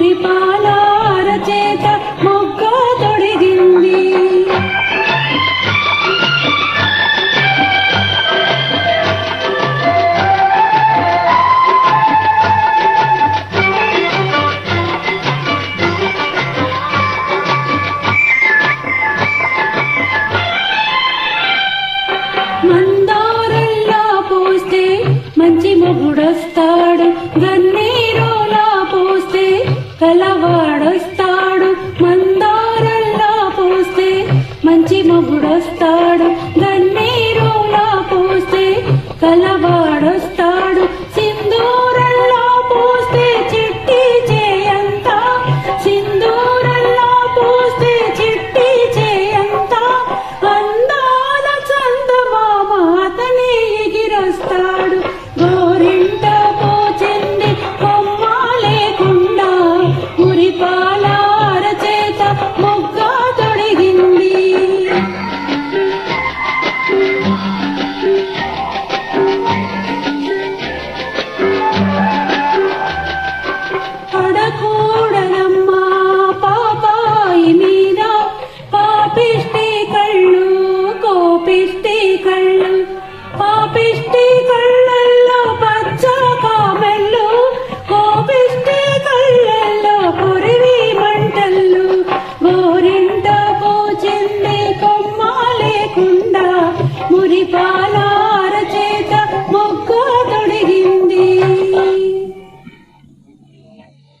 ముడి పాలార చేత మొగ్గ తొడిగింది. మందారల్లా పోస్తే మంచి మొగుడొస్తాడు. గన్నే Te la